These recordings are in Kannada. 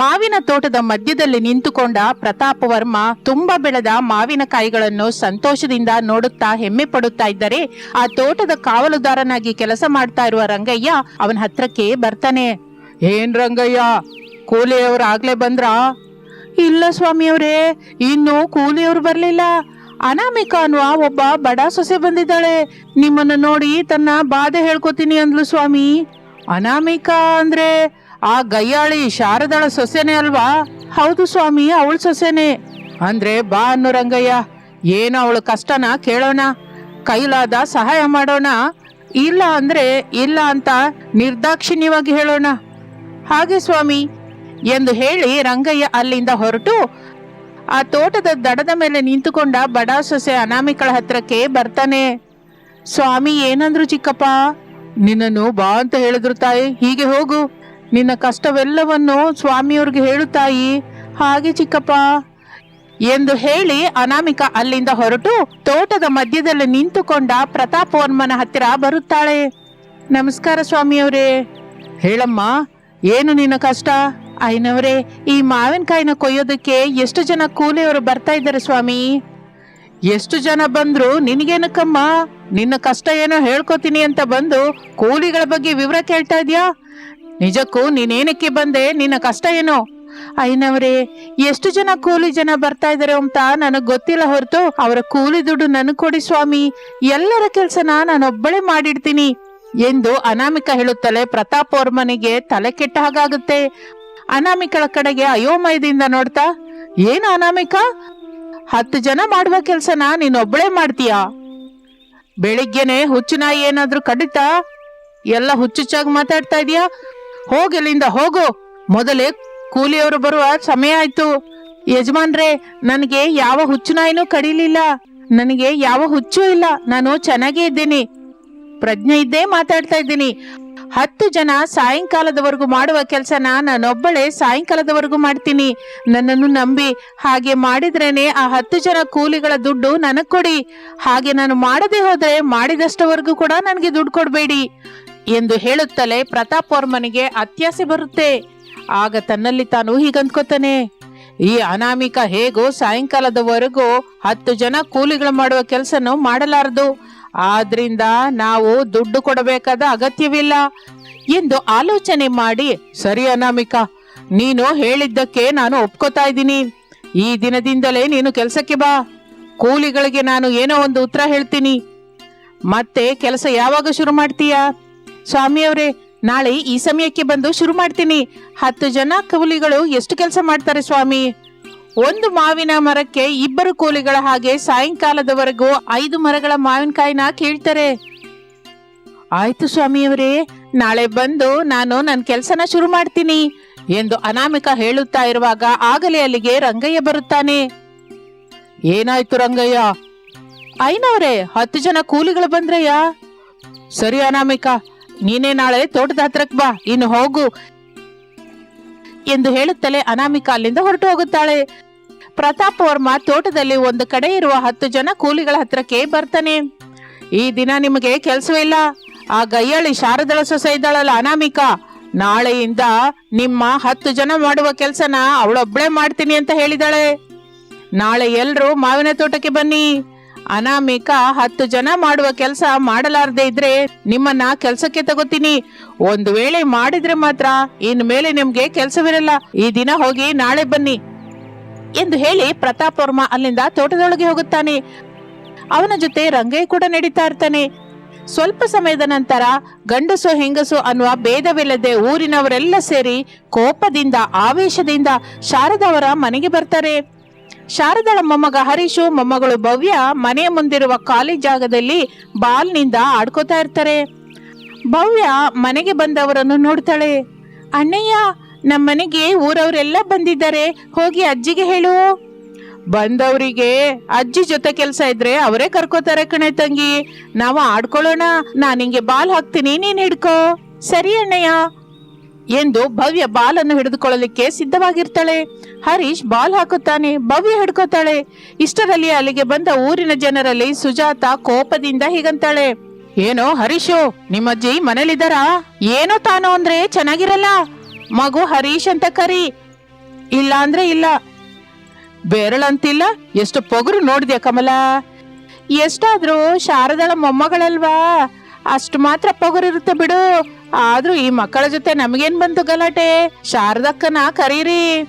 ಮಾವಿನ ತೋಟದ ಮಧ್ಯದಲ್ಲಿ ನಿಂತುಕೊಂಡ ಪ್ರತಾಪ ವರ್ಮ ತುಂಬಾ ಬೆಳೆದ ಮಾವಿನಕಾಯಿಗಳನ್ನು ಸಂತೋಷದಿಂದ ನೋಡುತ್ತಾ ಹೆಮ್ಮೆ ಪಡುತ್ತಾ ಇದ್ದರೆ ಆ ತೋಟದ ಕಾವಲುದಾರನಾಗಿ ಕೆಲಸ ಮಾಡ್ತಾ ಇರುವ ರಂಗಯ್ಯ ಅವನ ಹತ್ರಕ್ಕೆ ಬರ್ತಾನೆ. ಏನ್ ರಂಗಯ್ಯ? ಕೂಲಿಯವ್ರು ಆಗ್ಲೇ ಬಂದ್ರ? ಇಲ್ಲ ಸ್ವಾಮಿಯವರೇ ಇನ್ನು ಕೂಲಿಯವರು ಬರ್ಲಿಲ್ಲ. ಅನಾಮಿಕ ಅನ್ನುವ ಒಬ್ಬ ಬಡ ಸೊಸೆ ಬಂದಿದ್ದಾಳೆ. ನಿಮ್ಮನ್ನು ನೋಡಿ ತನ್ನ ಬಾಧೆ ಹೇಳ್ಕೊತೀನಿ ಅಂದ್ಲು ಸ್ವಾಮಿ. ಅನಾಮಿಕ ಅಂದ್ರೆ ಆ ಗಯ್ಯಾಳಿ ಶಾರದಾಳ ಸೊಸೆನೇ ಅಲ್ವಾ? ಹೌದು ಸ್ವಾಮಿ, ಅವಳ ಸೊಸೆನೇ. ಅಂದ್ರೆ ಬಾ ಅನ್ನು ರಂಗಯ್ಯ, ಏನು ಅವಳ ಕಷ್ಟನ ಕೇಳೋಣ? ಕೈಲಾದ ಸಹಾಯ ಮಾಡೋಣ? ಇಲ್ಲ ಅಂದ್ರೆ ಇಲ್ಲ ಅಂತ ನಿರ್ದಾಕ್ಷಿಣ್ಯವಾಗಿ ಹೇಳೋಣ. ಹಾಗೆ ಸ್ವಾಮಿ, ಎಂದು ಹೇಳಿ ರಂಗಯ್ಯ ಅಲ್ಲಿಂದ ಹೊರಟು, ಆ ತೋಟದ ದಡದ ಮೇಲೆ ನಿಂತುಕೊಂಡ ಬಡ ಸೊಸೆ ಅನಾಮಿಕಳ ಹತ್ರಕ್ಕೆ ಬರ್ತಾನೆ. ಸ್ವಾಮಿ, ಏನಂದ್ರು ಚಿಕ್ಕಪ್ಪ? ನಿನ್ನನ್ನು ಬಾ ಅಂತ ಹೇಳಿದ್ರು ತಾಯಿ, ಹೀಗೆ ಹೋಗು. ನಿನ್ನ ಕಷ್ಟವೆಲ್ಲವನ್ನು ಸ್ವಾಮಿಯವ್ರಿಗೆ ಹೇಳು ತಾಯಿ. ಹಾಗೆ ಚಿಕ್ಕಪ್ಪ. ಎಂದು ಹೇಳಿ ಅನಾಮಿಕ ಅಲ್ಲಿಂದ ಹೊರಟು ತೋಟದ ಮಧ್ಯದಲ್ಲಿ ನಿಂತುಕೊಂಡ ಪ್ರತಾಪವರ್ಮನ ಹತ್ತಿರ ಬರುತ್ತಾಳೆ. ನಮಸ್ಕಾರ ಸ್ವಾಮಿಯವರೇ. ಹೇಳಮ್ಮ, ಏನು ನಿನ್ನ ಕಷ್ಟ? ಐನವರೇ, ಈ ಮಾವಿನಕಾಯಿನ ಕೊಯ್ಯೋದಕ್ಕೆ ಎಷ್ಟು ಜನ ಕೂಲಿಯವರು ಬರ್ತಾ ಇದ್ದಾರೆ ಸ್ವಾಮಿ? ಎಷ್ಟು ಜನ ಬಂದ್ರು ನಿನಗೇನಕ್ಕಮ್ಮ? ನಿನ್ನ ಕಷ್ಟ ಏನೋ ಹೇಳ್ಕೊತೀನಿ ಅಂತ ಬಂದು ಕೂಲಿಗಳ ಬಗ್ಗೆ ವಿವರ ಕೇಳ್ತಾ ಇದ್ಯಾ? ನಿಜಕ್ಕೂ ನೀನೇನಕ್ಕೆ ಬಂದೆ? ನಿನ್ನ ಕಷ್ಟ ಏನು? ಐನವರೇ ಎಷ್ಟು ಜನ ಕೂಲಿ ಜನ ಬರ್ತಾ ಇದಾರೆ ಅಂತ ನನಗ್ ಗೊತ್ತಿಲ್ಲ ಹೊರತು ಅವರ ಕೂಲಿ ದುಡ್ಡು ನನಗ್ ಕೊಡಿ ಸ್ವಾಮಿ. ಎಲ್ಲರ ಕೆಲ್ಸನ ನಾನೊಬ್ಬಳೆ ಮಾಡಿಡ್ತೀನಿ ಎಂದು ಅನಾಮಿಕ ಹೇಳುತ್ತಲೇ ಪ್ರತಾಪ್ ವರ್ಮನಿಗೆ ತಲೆ ಕೆಟ್ಟ ಹಾಗಾಗುತ್ತೆ. ಅನಾಮಿಕಳ ಕಡೆಗೆ ಅಯೋಮಯದಿಂದ ನೋಡ್ತಾ, ಏನು ಅನಾಮಿಕ? ಹತ್ತು ಜನ ಮಾಡುವ ಕೆಲ್ಸನ ನೀನೊಬ್ಬಳೆ ಮಾಡ್ತೀಯಾ? ಬೆಳಿಗ್ಗೆನೆ ಹುಚ್ಚು ನಾಯಿ ಏನಾದ್ರೂ ಕಡಿತಾ, ಎಲ್ಲ ಹುಚ್ಚುಚ್ಚಾಗಿ ಮಾತಾಡ್ತಾ ಇದೀಯಾ? ಹೋಗಿಲ್ಲಿಂದ ಹೋಗು. ಮೊದಲೇ ಕೂಲಿಯವರು ಬರುವ ಸಮಯ ಆಯ್ತು. ಯಜಮಾನ್ರೆ, ನನಗೆ ಯಾವ ಹುಚ್ಚು ನಾಯಿನೂ ಕಡಿಲಿಲ್ಲ. ನನಗೆ ಯಾವ ಹುಚ್ಚು ಇಲ್ಲ. ನಾನು ಚೆನ್ನಾಗೇ ಇದ್ದೀನಿ. ಪ್ರಜ್ಞೆ ಇದ್ದೇ ಮಾತಾಡ್ತಾ ಇದ್ದೀನಿ. ಹತ್ತು ಜನ ಸಾಯಂಕಾಲದವರೆಗೂ ಮಾಡುವ ಕೆಲಸನ ನಾನೊಬ್ಬಳೆ ಸಾಯಂಕಾಲದವರೆಗೂ ಮಾಡ್ತೀನಿ. ನನ್ನನ್ನು ನಂಬಿ ಹಾಗೆ ಮಾಡಿದ್ರೇನೆ ಆ ಹತ್ತು ಜನ ಕೂಲಿಗಳ ದುಡ್ಡು ನನಗೆ ಕೊಡಿ. ಹಾಗೆ ನಾನು ಮಾಡದೆ ಹೋದ್ರೆ ಮಾಡಿದಷ್ಟವರೆಗೂ ಕೂಡ ನನಗೆ ದುಡ್ಡು ಕೊಡಬೇಡಿ. ಎಂದು ಹೇಳುತ್ತಲೇ ಪ್ರತಾಪ್ ವರ್ಮನಿಗೆ ಅತ್ಯಾಸೆ ಬರುತ್ತೆ. ಆಗ ತನ್ನಲ್ಲಿ ತಾನು ಹೀಗಂದ್ಕೋತಾನೆ ಈ ಅನಾಮಿಕ ಹೇಗೋ ಸಾಯಂಕಾಲದವರೆಗೂ ಹತ್ತು ಜನ ಕೂಲಿಗಳು ಮಾಡುವ ಕೆಲಸನೂ ಮಾಡಲಾರದು. ಆದ್ರಿಂದ ನಾವು ದುಡ್ಡು ಕೊಡಬೇಕಾದ ಅಗತ್ಯವಿಲ್ಲ. ಎಂದು ಆಲೋಚನೆ ಮಾಡಿ, ಸರಿ ಅನಾಮಿಕ, ನೀನು ಹೇಳಿದ್ದಕ್ಕೆ ನಾನು ಒಪ್ಕೋತಾ ಇದ್ದೀನಿ. ಈ ದಿನದಿಂದಲೇ ನೀನು ಕೆಲಸಕ್ಕೆ ಬಾ. ಕೂಲಿಗಳಿಗೆ ನಾನು ಏನೋ ಒಂದು ಉತ್ತರ ಹೇಳ್ತೀನಿ. ಮತ್ತೆ ಕೆಲಸ ಯಾವಾಗ ಶುರು ಮಾಡ್ತೀಯಾ? ಸ್ವಾಮಿಯವರೇ, ನಾಳೆ ಈ ಸಮಯಕ್ಕೆ ಬಂದು ಶುರು ಮಾಡ್ತೀನಿ. ಹತ್ತು ಜನ ಕೂಲಿಗಳು ಎಷ್ಟು ಕೆಲಸ ಮಾಡ್ತಾರೆ ಸ್ವಾಮಿ? ಒಂದು ಮಾವಿನ ಮರಕ್ಕೆ ಇಬ್ಬರು ಕೂಲಿಗಳ ಹಾಗೆ ಸಾಯಂಕಾಲದವರೆಗೂ ಐದು ಮರಗಳ ಮಾವಿನಕಾಯಿನ ಕೇಳ್ತಾರೆ. ಆಯ್ತು ಸ್ವಾಮಿಯವರೇ, ನಾಳೆ ಬಂದು ನಾನು ನನ್ನ ಕೆಲಸನ ಶುರು ಮಾಡ್ತೀನಿ ಎಂದು ಅನಾಮಿಕ ಹೇಳುತ್ತಾ ಇರುವಾಗ ಆಗಲೇ ಅಲ್ಲಿಗೆ ರಂಗಯ್ಯ ಬರುತ್ತಾನೆ. ಏನಾಯ್ತು ರಂಗಯ್ಯ? ಐನವ್ರೆ, ಹತ್ತು ಜನ ಕೂಲಿಗಳು ಬಂದ್ರಯ್ಯ? ಸರಿ ಅನಾಮಿಕ ನೀನೇ ನಾಳೆ ತೋಟದ ಹತ್ರಕ್ ಬಾ, ಇನ್ನು ಹೋಗು ಎಂದು ಹೇಳುತ್ತಲೇ ಅನಾಮಿಕ ಅಲ್ಲಿಂದ ಹೊರಟು ಹೋಗುತ್ತಾಳೆ. ಪ್ರತಾಪ್ ವರ್ಮ ತೋಟದಲ್ಲಿ ಒಂದು ಕಡೆ ಇರುವ ಹತ್ತು ಜನ ಕೂಲಿಗಳ ಹತ್ರಕ್ಕೆ ಬರ್ತಾನೆ. ಈ ದಿನ ನಿಮಗೆ ಕೆಲಸವೇ ಇಲ್ಲ. ಆ ಗಯ್ಯಾಳಿ ಶಾರದಳ ಸೊಸೆ ಇದ್ದಾಳಲ್ಲ ಅನಾಮಿಕ. ನಾಳೆಯಿಂದ ನಿಮ್ಮ ಹತ್ತು ಜನ ಮಾಡುವ ಕೆಲಸನ ಅವಳೊಬ್ಳೆ ಮಾಡ್ತೀನಿ ಅಂತ ಹೇಳಿದಾಳೆ. ನಾಳೆ ಎಲ್ರು ಮಾವಿನ ತೋಟಕ್ಕೆ ಬನ್ನಿ. ಅನಾಮಿಕ ಹತ್ತು ಜನ ಮಾಡುವ ಕೆಲಸ ಮಾಡಲಾರದೆ ಇದ್ರೆ ನಿಮ್ಮನ್ನ ಕೆಲಸಕ್ಕೆ ತಗೋತೀನಿ. ಒಂದು ವೇಳೆ ಮಾಡಿದ್ರೆ ಮಾತ್ರ ಇನ್ ಮೇಲೆ ನಿಮ್ಗೆ ಕೆಲಸವಿರಲ್ಲ. ಈ ದಿನ ಹೋಗಿ ನಾಳೆ ಬನ್ನಿ ಎಂದು ಹೇಳಿ ಪ್ರತಾಪ್ ವರ್ಮ ಅಲ್ಲಿಂದ ತೋಟದೊಳಗೆ ಹೋಗುತ್ತಾನೆ. ಅವನ ಜೊತೆ ರಂಗಯ್ಯ ಕೂಡ ನಡೀತಾ ಇರ್ತಾನೆ. ಸ್ವಲ್ಪ ಸಮಯದ ನಂತರ ಗಂಡಸು ಹೆಂಗಸು ಅನ್ನುವ ಭೇದವಿಲ್ಲದೆ ಊರಿನವರೆಲ್ಲ ಸೇರಿ ಕೋಪದಿಂದ, ಆವೇಶದಿಂದ ಶಾರದವರ ಮನೆಗೆ ಬರ್ತಾರೆ. ಶಾರದಳ ಮೊಮ್ಮಗ ಹರೀಶು, ಮೊಮ್ಮಗಳು ಭವ್ಯ ಮನೆ ಮುಂದಿರುವ ಖಾಲಿ ಜಾಗದಲ್ಲಿ ಬಾಲ್ನಿಂದ ಆಡ್ಕೋತಾ ಇರ್ತಾರೆ. ಭವ್ಯ ಮನೆಗೆ ಬಂದವರನ್ನು ನೋಡ್ತಾಳೆ. ಅಣ್ಣಯ್ಯ, ನಮ್ಮನೆಗೆ ಊರವರೆಲ್ಲ ಬಂದಿದ್ದಾರೆ, ಹೋಗಿ ಅಜ್ಜಿಗೆ ಹೇಳು. ಬಂದವರಿಗೆ ಅಜ್ಜಿ ಜೊತೆ ಕೆಲಸ ಇದ್ರೆ ಅವರೇ ಕರ್ಕೋತಾರೆ ಕಣೆ ತಂಗಿ. ನಾವು ಆಡ್ಕೊಳ್ಳೋಣ, ನಾನು ನಿಂಗೆ ಬಾಲ್ ಹಾಕ್ತೀನಿ, ನೀನ್ ಹಿಡ್ಕೋ. ಸರಿ ಅಣ್ಣಯ್ಯ. ಎಂದು ಭವ್ಯ ಬಾಲನ್ನು ಹಿಡಿದುಕೊಳ್ಳಲಿಕ್ಕೆ ಸಿದ್ಧವಾಗಿರ್ತಾಳೆ. ಹರೀಶ್ ಬಾಲ್ ಹಾಕುತ್ತಾನೆ, ಭವ್ಯ ಹಿಡ್ಕೋತಾಳೆ. ಇಷ್ಟರಲ್ಲಿ ಅಲ್ಲಿಗೆ ಬಂದ ಊರಿನ ಜನರಲ್ಲಿ ಸುಜಾತ ಕೋಪದಿಂದ ಹೀಗಂತಾಳೆ. ಏನೋ ಹರೀಶು ನಿಮ್ಮಜ್ಜಿ ಮನೇಲಿದ್ದಾರಾ? ಏನೋ ತಾನೋ ಅಂದ್ರೆ ಚೆನ್ನಾಗಿರಲ್ಲ. ಮಗು ಹರೀಶ್ ಅಂತ ಕರಿ. ಇಲ್ಲ ಅಂದ್ರೆ ಇಲ್ಲ. ಬೆರಳಂತಿಲ್ಲ, ಎಷ್ಟು ಪೊಗರು ನೋಡಿದ್ಯಾ ಕಮಲ? ಎಷ್ಟಾದ್ರೂ ಶಾರದಳ ಮೊಮ್ಮಗಳಲ್ವಾ? ಅಷ್ಟು ಮಾತ್ರ ಪೊಗರಿರುತ್ತೆ ಬಿಡು. ಆದ್ರೂ ಈ ಮಕ್ಕಳ ಜೊತೆ ನಮಗೇನ್ ಬಂತು ಗಲಾಟೆ? ಶಾರದಕ್ಕನ ಕರೀರಿ.